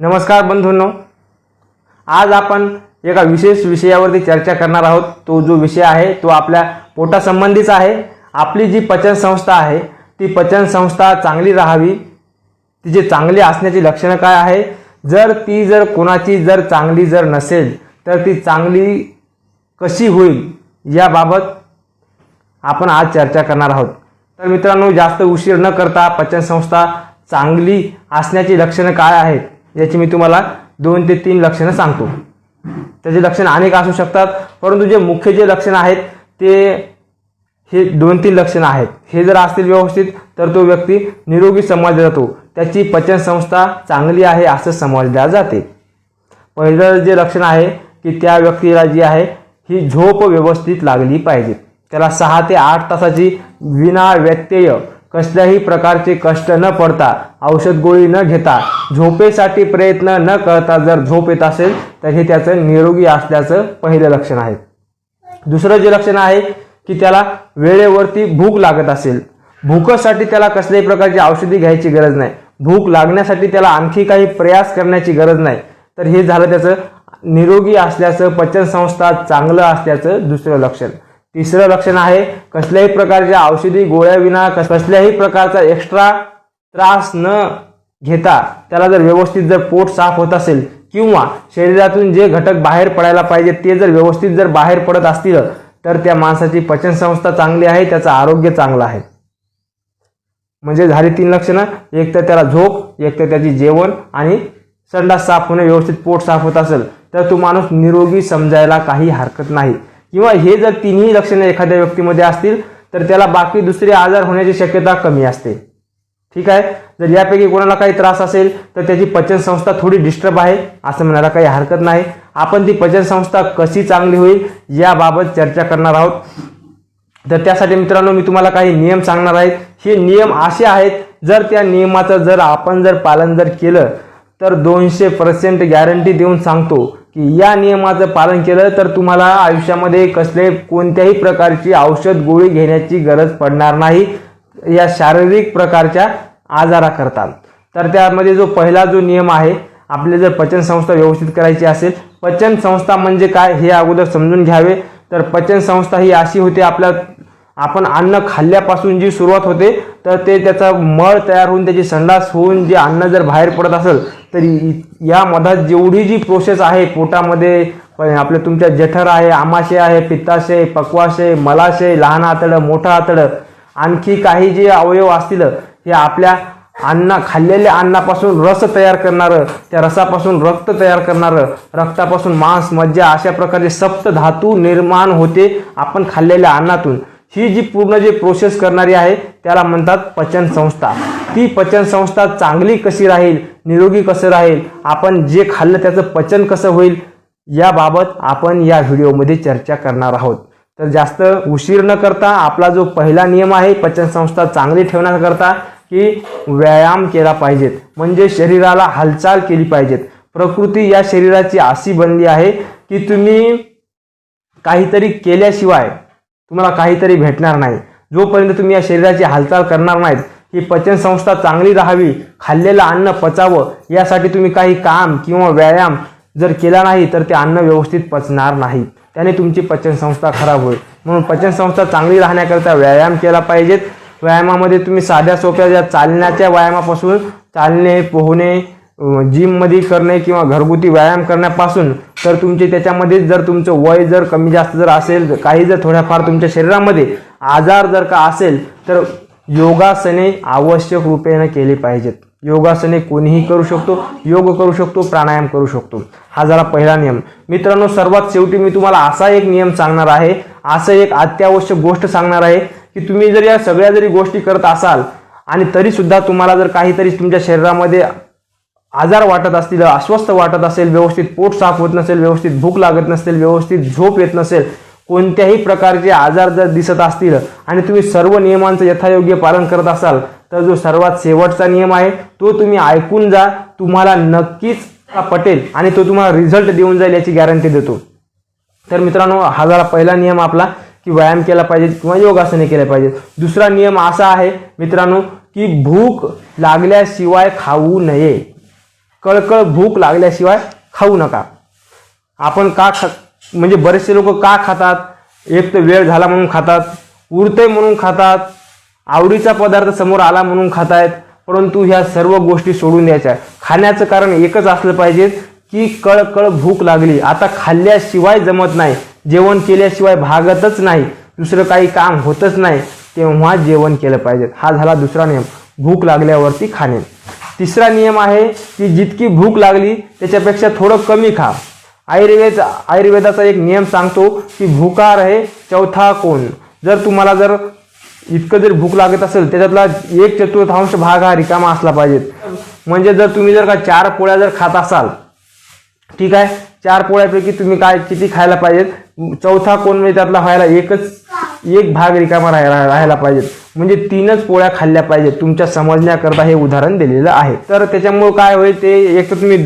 नमस्कार बंधूंनो. आज आपण एका विशेष विषयावरती चर्चा करणार आहोत. तो जो विषय आहे तो आपल्या पोटासंबंधीचा आहे. आपली जी पचन संस्था आहे ती पचन संस्था चांगली राहावी. तिचे चांगली असण्याची लक्षणं काय आहे? जर ती जर कोणाची जर चांगली जर नसेल तर ती चांगली कशी होईल याबाबत आपण आज चर्चा करणार आहोत. तर मित्रांनो जास्त उशीर न करता पचनसंस्था चांगली असण्याची लक्षणं काय आहेत? याची मी तुम्हाला दोन ते तीन लक्षणं सांगतो. त्याचे लक्षणं अनेक असू शकतात परंतु जे मुख्य जे लक्षणं आहेत ते हे दोन तीन लक्षणं आहेत. हे जर असतील व्यवस्थित तर तो व्यक्ती निरोगी समजला जातो. त्याची पचनसंस्था चांगली आहे असं समजल्या जाते. पहिलं जे लक्षण आहे की त्या व्यक्तीला जी आहे ही झोप व्यवस्थित लागली पाहिजे. त्याला सहा ते आठ तासाची विना व्यत्यय कसल्याही प्रकारचे कष्ट न पडता औषध गोळी न घेता झोपेसाठी प्रयत्न न करता जर झोप येत असेल तर हे त्याचं निरोगी असल्याचं पहिलं लक्षण आहे. दुसरं जे लक्षण आहे की त्याला वेळेवरती भूक लागत असेल. भूकसाठी त्याला कसल्याही प्रकारची औषधी घ्यायची गरज नाही. भूक लागण्यासाठी त्याला आणखी काही प्रयास करण्याची गरज नाही. तर हे झालं त्याचं निरोगी असल्याचं पचनसंस्था चांगलं असल्याचं दुसरं लक्षण. तिसरं लक्षण आहे कसल्याही प्रकारच्या औषधी गोळ्याविना कस- कसल्याही प्रकारचा एक्स्ट्रा त्रास न घेता त्याला जर व्यवस्थित जर पोट साफ होत असेल किंवा शरीरातून जे घटक बाहेर पडायला पाहिजे ते जर व्यवस्थित जर बाहेर पडत असतील तर त्या माणसाची पचनसंस्था चांगली आहे त्याचं आरोग्य चांगलं आहे. म्हणजे झाली तीन लक्षणं एक तर त्याला झोप एक तर त्याची जेवण आणि संडास साफ होणे व्यवस्थित पोट साफ होत असेल तर तो माणूस निरोगी समजायला काही हरकत नाही. किंवा हे जर तिन्ही लक्षणं एखाद्या व्यक्तीमध्ये असतील तर त्याला बाकी दुसरे आजार होण्याची शक्यता कमी असते. ठीक आहे? जर यापैकी कोणाला काही त्रास असेल तर त्याची पचनसंस्था थोडी डिस्टर्ब आहे असं म्हणायला काही हरकत नाही. आपण ती पचनसंस्था कशी चांगली होईल याबाबत चर्चा करणार आहोत. तर त्यासाठी मित्रांनो मी तुम्हाला काही नियम सांगणार आहेत हे नियम असे आहेत जर त्या नियमाचं जर आपण जर पालन जर केलं तर दोनशे पर्सेंट गॅरंटी देऊन सांगतो. की या नियमाचं पालन केलं तर तुम्हाला आयुष्यामध्ये कसले कोणत्याही प्रकारची औषध गोळी घेण्याची गरज पडणार नाही. या शारीरिक प्रकारच्या आजाराकरता. तर त्यामध्ये जो पहिला जो नियम आहे आपले जर पचनसंस्था व्यवस्थित करायची असेल पचनसंस्था म्हणजे काय हे अगोदर समजून घ्यावे. तर पचनसंस्था ही अशी होते आपल्या आपण अन्न खाल्ल्यापासून जी सुरुवात होते तर ते त्याचा मळ तयार होऊन त्याची संडास होऊन जे अन्न जर बाहेर पडत असेल तर या मधात जेवढी जी प्रोसेस आहे पोटामध्ये आपलं तुमच्या जठर आहे आमाशय आहे पित्ताशय पक्वाशय मलाशय लहान आतडं मोठं आतडं आणखी काही जे अवयव असतील हे आपल्या अन्न खाल्लेल्या अन्नापासून रस तयार करणारं त्या रसापासून रक्त तयार करणारं रक्तापासून मांस मज्जा अशा प्रकारचे सप्त धातू निर्माण होते आपण खाल्लेल्या अन्नातून. ही जी पूर्ण जी प्रोसेस करणारी आहे त्याला म्हणतात पचन संस्था. ती पचन संस्था चांगली कशी राहील निरोगी कसं राहील आपण जे खाल्लं त्याचं पचन कसं होईल याबाबत आपण या व्हिडिओमध्ये चर्चा करणार आहोत. तर जास्त उशीर न करता आपला जो पहिला नियम आहे पचनसंस्था चांगली ठेवण्याकरता की व्यायाम केला पाहिजेत. म्हणजे शरीराला हालचाल केली पाहिजेत. प्रकृती या शरीराची अशी बनली आहे की तुम्ही काहीतरी केल्याशिवाय तुम्हाला काहीतरी भेटणार नाही. जोपर्यंत तुम्ही या शरीराची हालचाल करणार नाहीत ही पचनसंस्था चांगली राहावी खाल्लेलं अन्न पचावं यासाठी तुम्ही काही काम किंवा व्यायाम जर केला नाही तर ते अन्न व्यवस्थित पचणार नाही. त्याने तुमची पचनसंस्था खराब होईल. म्हणून पचनसंस्था चांगली राहण्याकरता व्यायाम केला पाहिजेत. व्यायामामध्ये तुम्ही साध्या सोप्या ज्या चालण्याच्या व्यायामापासून चालणे पोहणे जिममध्ये करणे किंवा घरगुती व्यायाम करण्यापासून तर तुमचे त्याच्यामध्ये जर तुमचं वय जर कमी जास्त जर असेल काही जर थोड्याफार तुमच्या शरीरामध्ये आजार जर का असेल तर योगासने आवश्यक रूपेने केली पाहिजेत. योगासने कोणीही करू शकतो योग करू शकतो प्राणायाम करू शकतो. हा जरा पहिला नियम. मित्रांनो सर्वात शेवटी मी तुम्हाला असा एक नियम सांगणार आहे असं एक अत्यावश्यक गोष्ट सांगणार आहे की तुम्ही जर या सगळ्या जरी गोष्टी करत असाल आणि तरी सुद्धा तुम्हाला जर काहीतरी तुमच्या शरीरामध्ये आजार वाटत असतील अस्वस्थ वाटत असेल व्यवस्थित पोट साफ होत नसेल व्यवस्थित भूक लागत नसेल व्यवस्थित झोप येत नसेल कोणत्याही प्रकारचे आजार जर दिसत असतील आणि तुम्ही सर्व नियमांचं यथायोग्य पालन करत असाल तर जो सर्वात शेवटचा नियम आहे तो तुम्ही ऐकून जा तुम्हाला नक्कीच पटेल आणि तो तुम्हाला रिझल्ट देऊन जाईल याची गॅरंटी देतो. तर मित्रांनो हा झाला पहिला नियम आपला की व्यायाम केला पाहिजे किंवा योगासने केले पाहिजे. दुसरा नियम असा आहे मित्रांनो की भूक लागल्याशिवाय खाऊ नये. कळकळ भूक लागल्याशिवाय खाऊ नका. आपण का खा म्हणजे बरेचसे लोक का खातात? एक तर वेळ झाला म्हणून खातात उरते म्हणून खातात आवडीचा पदार्थ समोर आला म्हणून खातायत परंतु ह्या सर्व गोष्टी सोडून द्यायच्या खाण्याचं कारण एकच असलं पाहिजे की कळकळ भूक लागली. आता खाल्ल्याशिवाय जमत नाही जेवण केल्याशिवाय भागतच नाही दुसरं काही काम होतच नाही तेव्हा जेवण केलं पाहिजे. हा झाला दुसरा नियम. भूक लागल्यावरती खाणे. तिसरा नियम आहे की जितकी भूक लागली त्याच्यापेक्षा थोडं कमी खा. आयुर्वेद आयुर्वेदाचा एक नियम सांगतो की भूकार आहे चौथा कोण. जर तुम्हाला जर इतकं जर भूक लागत असेल त्याच्यातला एक चतुर्थांश भाग हा रिकामा असला पाहिजे म्हणजे जर तुम्ही जर का चार पोळ्या जर खात असाल ठीक आहे? चार पोळ्यापैकी तुम्ही काय किती खायला पाहिजेत? चौथा कोण म्हणजे त्यातला व्हायला एकच एक भाग रिकामा राहायला राहायला पाहिजेत. म्हणजे तीनच पोळ्या खाल्ल्या पाहिजेत. तुमच्या समजण्याकरता हे उदाहरण दिलेलं आहे. तर त्याच्यामुळे काय होईल ते एक तर तुम्ही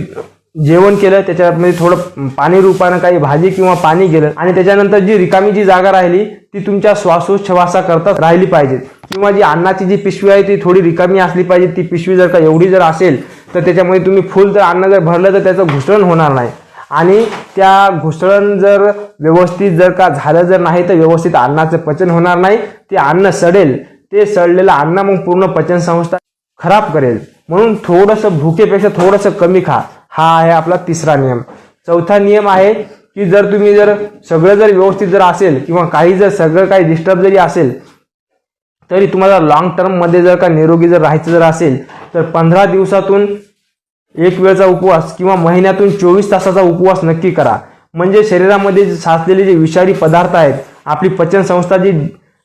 जेवण केलं त्याच्यामध्ये थोडं पाणी रूपानं काही भाजी किंवा पाणी गेलं आणि त्याच्यानंतर जी रिकामी जी जागा राहिली ती तुमच्या श्वासोच्छवासाकरता राहिली पाहिजे. किंवा जी अन्नाची जी पिशवी आहे ती थोडी रिकामी असली पाहिजे. ती पिशवी जर का एवढी जर असेल तर त्याच्यामध्ये तुम्ही फुल जर अन्न जर भरलं तर त्याचं घुसळण होणार नाही. आणि त्या घुसळण जर व्यवस्थित जर का झालं जर नाही तर व्यवस्थित अन्नाचं पचन होणार नाही. ते अन्न सडेल. ते सडलेलं अन्न मग पूर्ण पचन संस्था खराब करेल. म्हणून थोडंसं भुकेपेक्षा थोडंसं कमी खा. हा आहे आपला तिसरा नियम. चौथा नियम आहे की जर तुम्ही जर सगळं जर व्यवस्थित जर असेल किंवा काही जर सगळं काही डिस्टर्ब जरी असेल तरी तुम्हाला लॉंग टर्ममध्ये जर का निरोगी जर राहायचं जर असेल तर पंधरा दिवसातून एक वेळचा उपवास किंवा महिन्यातून चोवीस तासाचा उपवास नक्की करा. म्हणजे शरीरामध्ये जे साचलेले जे विषारी पदार्थ आहेत आपली पचन संस्था जी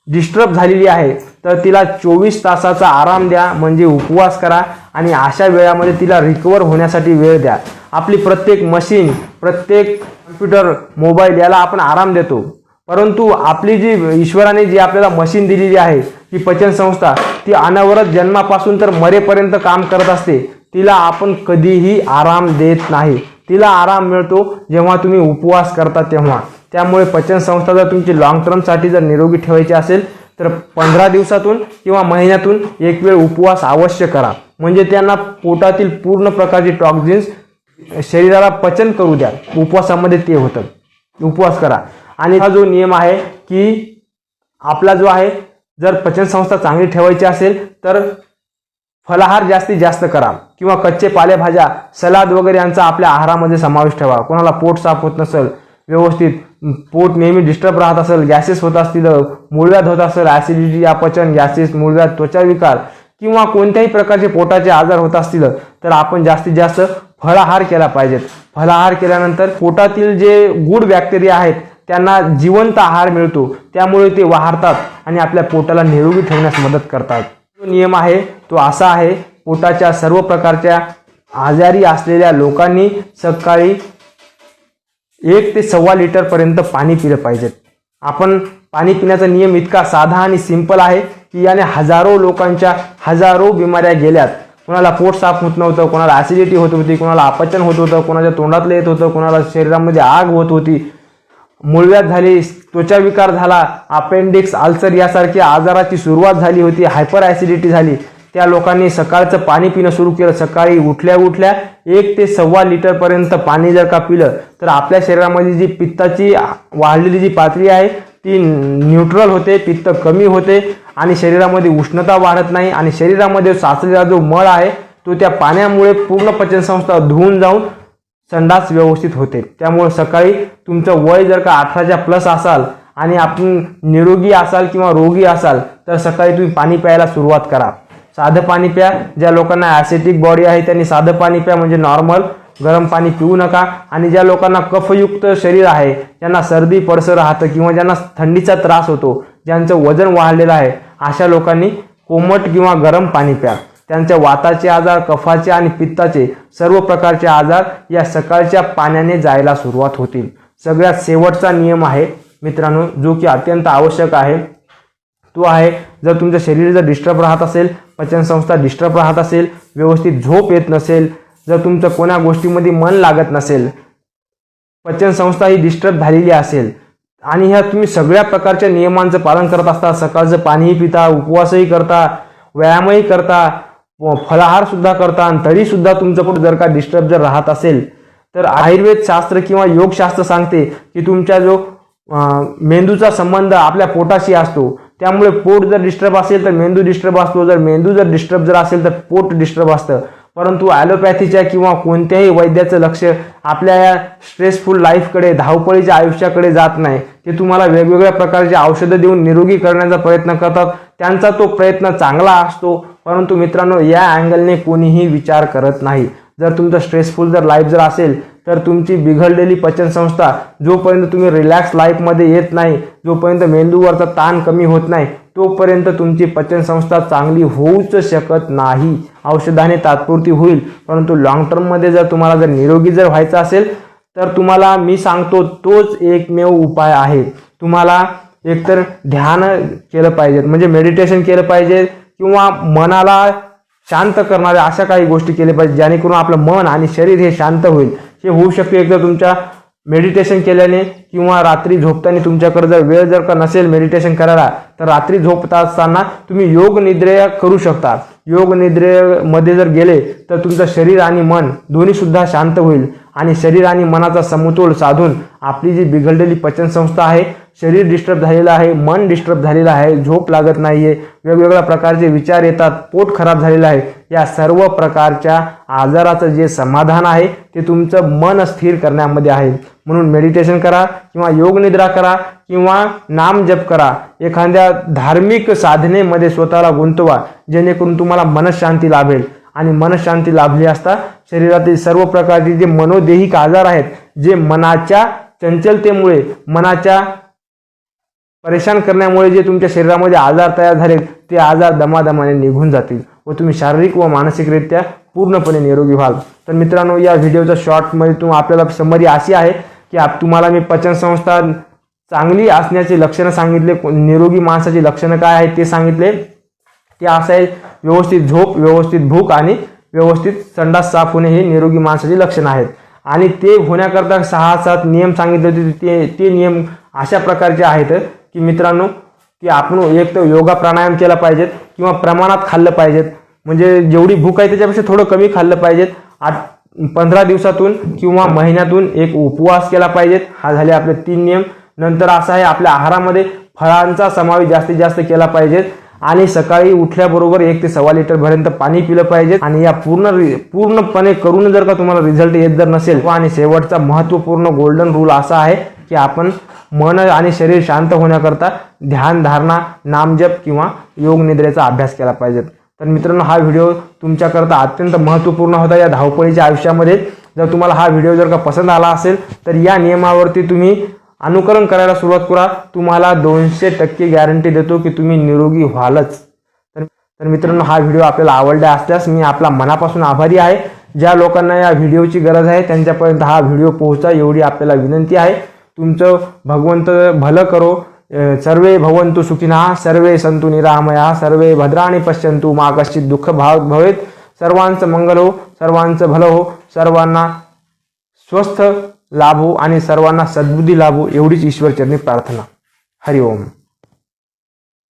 डिस्टर्ब झालेली आहे तर तिला चोवीस तासाचा आराम द्या म्हणजे उपवास करा आणि अशा वेळामध्ये तिला रिकवर होण्यासाठी वेळ द्या. आपली प्रत्येक मशीन प्रत्येक कम्प्युटर मोबाईल याला आपण आराम देतो. परंतु आपली जी ईश्वराने जी आपल्याला मशीन दिलेली आहे ही पचन संस्था ती अनवरत जन्मापासून तर मरेपर्यंत काम करत असते. तिला आपण कधीही आराम देत नाही. तिला आराम मिळतो जेव्हा तुम्ही उपवास करता तेव्हा. त्यामुळे पचन संस्था जर तुमची लॉंग टर्मसाठी जर निरोगी ठेवायची असेल तर पंधरा दिवसातून किंवा महिन्यातून एक वेळ उपवास अवश्य करा. म्हणजे त्यांना पोटातील पूर्ण प्रकारची टॉक्झिन्स शरीराला पचन करू द्या. उपवासामध्ये ते होतं उपवास करा. आणि हा जो नियम आहे की आपला जो आहे जर पचनसंस्था चांगली ठेवायची असेल तर फलाहार जास्तीत जास्त करा. किंवा कच्चे पालेभाज्या सलाद वगैरे यांचा आपल्या आहारामध्ये समावेश ठेवा. कोणाला पोट साफ होत नसेल व्यवस्थित पोट नेहमी डिस्टर्ब राहत असेल गॅसेस होत असतील मूळव्याध होत असेल ॲसिडिटी अपचन गॅसेस मूळव्याध त्वचा विकार किंवा कोणत्याही प्रकारचे पोटाचे आजार होत असतील तर आपण जास्तीत जास्त फळाहार केला पाहिजेत. फळाहार केल्यानंतर पोटातील जे गुड बॅक्टेरिया आहेत त्यांना जिवंत आहार मिळतो. त्यामुळे ते वाहरतात आणि आपल्या पोटाला निरोगी ठेवण्यास मदत करतात. जो नियम आहे तो असा आहे पोटाच्या सर्व प्रकारच्या आजारी असलेल्या लोकांनी सकाळी एक ते सव्वा लिटरपर्यंत पाणी पिलं पाहिजेत आपण पाणी पिण्याचा नियम इतका साधा आणि सिंपल आहे की याने हजारो लोकांच्या हजारो बिमाऱ्या गेल्यात. कोणाला पोट साफ होत नव्हतं कोणाला ॲसिडिटी होत होती कोणाला अपचन होत होतं कोणाच्या तोंडातलं येत होतं कोणाला शरीरामध्ये आग होत होती. मुळव्यात झाली त्वचा विकार झाला अपेंडिक्स अल्सर यासारख्या आजाराची सुरुवात झाली होती हायपर ॲसिडिटी झाली. त्या लोकांनी सकाळचं पाणी पिणं सुरू केलं. सकाळी उठल्या उठल्या एक ते सव्वा लिटरपर्यंत पाणी जर का पिलं तर आपल्या शरीरामध्ये जी पित्ताची वाढलेली जी पातळी आहे ती न्यूट्रल होते पित्त कमी होते आणि शरीरामध्ये उष्णता वाढत नाही आणि शरीरामध्ये साचलेला जो मळ आहे तो त्या पाण्यामुळे पूर्ण पचनसंस्था धुवून जाऊन संडास व्यवस्थित होते. त्यामुळे सकाळी तुमचं वय जर का अठराच्या प्लस असाल आणि आपण निरोगी असाल किंवा रोगी असाल तर सकाळी तुम्ही पाणी प्यायला सुरुवात करा. साधं पाणी प्या. ज्या लोकांना ॲसिटिक बॉडी आहे त्यांनी साधं पाणी प्या म्हणजे नॉर्मल गरम पाणी पिऊ नका. आणि ज्या लोकांना कफयुक्त शरीर आहे ज्यांना सर्दी पडसं राहतं किंवा ज्यांना थंडीचा त्रास होतो ज्यांचं वजन वाढलेलं आहे अशा लोकांनी कोमट किंवा गरम पाणी प्या. त्यांच्या वाताचे आजार कफाचे आणि पित्ताचे सर्व प्रकारचे आजार या सकाळच्या पाण्याने जायला सुरुवात होतील. सगळ्यात शेवटचा नियम आहे मित्रांनो जो की अत्यंत आवश्यक आहे. तो आहे. जर तुमचं शरीर जर डिस्टर्ब राहत असेल पचनसंस्था डिस्टर्ब राहत असेल व्यवस्थित झोप येत नसेल जर तुमचं कोणा गोष्टीमध्ये मन लागत नसेल पचनसंस्था ही डिस्टर्ब झालेली असेल आणि ह्या तुम्ही सगळ्या प्रकारच्या नियमांचं पालन करत असता सकाळचं पाणीही पिता उपवासही करता व्यायामही करता व करता आणि तरीसुद्धा तुमचं पोट जर का डिस्टर्ब जर राहत असेल तर आयुर्वेद शास्त्र किंवा योगशास्त्र सांगते की तुमच्या जो मेंदूचा संबंध आपल्या पोटाशी असतो त्यामुळे पोट जर डिस्टर्ब असेल तर मेंदू डिस्टर्ब असतो. जर मेंदू जर डिस्टर्ब जर असेल तर पोट डिस्टर्ब असतं. परंतु ॲलोपॅथीच्या किंवा कोणत्याही वैद्याचं लक्ष आपल्या या स्ट्रेसफुल लाईफकडे धावपळीच्या आयुष्याकडे जात नाही. ते तुम्हाला वेगवेगळ्या प्रकारची औषधं देऊन निरोगी करण्याचा प्रयत्न करतात. त्यांचा तो प्रयत्न चांगला असतो. परंतु मित्रांनो या अँगलने कोणीही विचार करत नाही. जर तुमचं स्ट्रेसफुल जर लाईफ जर असेल तर तुमची बिघडलेली पचनसंस्था जोपर्यंत तुम्ही रिलॅक्स लाईफमध्ये येत नाही जोपर्यंत मेंदूवरचा ताण कमी होत नाही तोपर्यंत तुमची पचनसंस्था चांगली होऊच शकत नाही. औषधाने तात्पुरती होईल परंतु लॉंग टर्ममध्ये जर तुम्हाला जर निरोगी जर व्हायचं असेल तर तुम्हाला मी सांगतो तोच एकमेव उपाय आहे. तुम्हाला एकतर ध्यान केलं पाहिजे म्हणजे मेडिटेशन केलं पाहिजे किंवा मनाला शांत करणाऱ्या अशा काही गोष्टी केल्या पाहिजे जेणेकरून आपलं मन आणि शरीर हे शांत होईल. हे होऊ शकते एकदा तुमच्या मेडिटेशन केल्याने किंवा रात्री झोपताना तुमच्याकडे जर वेळ जर का नसेल मेडिटेशन करायला तर रात्री झोपता असताना तुम्ही योग निद्रेया करू शकता. योग निद्रेमध्ये जर गेले तर तुमचं शरीर आणि मन दोन्ही सुद्धा शांत होईल. आणि शरीर आणि मनाचा समतोल साधून आपली जी बिघडलेली पचनसंस्था आहे शरीर डिस्टर्ब झालेलं आहे मन डिस्टर्ब झालेलं आहे झोप लागत नाहीये वेगवेगळ्या प्रकारचे विचार येतात पोट खराब झालेलं आहे. या सर्व प्रकारच्या आजाराचं जे समाधान आहे ते तुमचं मन स्थिर करण्यामध्ये आहे. म्हणून मेडिटेशन करा किंवा योगनिद्रा करा किंवा नाम जप करा. एखाद्या धार्मिक साधनेमध्ये स्वतःला गुंतवा जेणेकरून तुम्हाला मनशांती लाभेल. आणि मनशांती लाभली असता शरीरातील सर्व प्रकारचे जे मनोदेहिक आजार आहेत जे मनाच्या चंचलतेमुळे मनाच्या परेशान करण्यामुळे जे तुमच्या शरीरामध्ये आजार तयार झाले ते आजार दमादमाने निघून जातील व तुम्ही शारीरिक व मानसिकरित्या पूर्णपणे निरोगी व्हाल. तर मित्रांनो या व्हिडिओच्या शॉर्टमध्ये तुम आपल्याला समरी अशी आहे की आप तुम्हाला मी पचनसंस्था चांगली असण्याचे लक्षणं सांगितले निरोगी माणसाची लक्षणं काय आहेत ते सांगितले. ते असं आहे व्यवस्थित झोप व्यवस्थित भूक आणि व्यवस्थित संडास साफ होणे हे निरोगी माणसाची लक्षणं आहेत. आणि ते होण्याकरता सहा सात नियम सांगितले होते ते ते नियम अशा प्रकारचे आहेत. की मित्रांनो की आपण एक तर योगा प्राणायाम केला पाहिजेत किंवा प्रमाणात खाल्लं पाहिजेत. म्हणजे जेवढी भूक आहे त्याच्यापेक्षा थोडं कमी खाल्लं पाहिजेत. आठ पंधरा दिवसातून किंवा महिन्यातून एक उपवास केला पाहिजेत. हा झाले आपले तीन नियम. नंतर असं आहे आपल्या आहारामध्ये फळांचा समावेश जास्तीत जास्त केला पाहिजेत. आणि सकाळी उठल्याबरोबर एक ते सव्वा लिटरपर्यंत पाणी पिलं पाहिजे आणि या पूर्ण रि- पूर्णपणे करून जर का तुम्हाला रिझल्ट येत जर नसेल आणि शेवटचा महत्त्वपूर्ण गोल्डन रूल असा आहे की आपण मन आणि शरीर शांत होण्याकरता ध्यान धारणा नामजप किंवा योग निद्रेचा अभ्यास केला पाहिजेत. तर मित्रांनो हा व्हिडिओ तुमच्याकरता अत्यंत महत्त्वपूर्ण होता. या धावपळीच्या आयुष्यामध्ये जर तुम्हाला हा व्हिडिओ जर का पसंत आला असेल तर या नियमावरती तुम्ही अनुकरण करायला सुरुवात करा. तुम्हाला दोनशे टक्के गॅरंटी देतो की तुम्ही निरोगी व्हालच. तर मित्रांनो हा व्हिडिओ आपल्याला आवडला असल्यास मी आपला मनापासून आभारी आहे. ज्या लोकांना या व्हिडिओची गरज आहे त्यांच्यापर्यंत हा व्हिडिओ पोहोचा एवढी आपल्याला विनंती आहे. तुमचं भगवंत भलं करो. सर्वे भवंतु सुखिना सर्वे संतु निरामया सर्वे भद्राणी पश्यंतु मा कश्चित दुःख भाव भवेत. सर्वांचं मंगल हो सर्वांचं भलं हो. सर्वांना स्वस्थ लाभो आणि सर्वांना सद्बुद्धी लाभो एवढीच ईश्वरचरणी प्रार्थना. हरिओम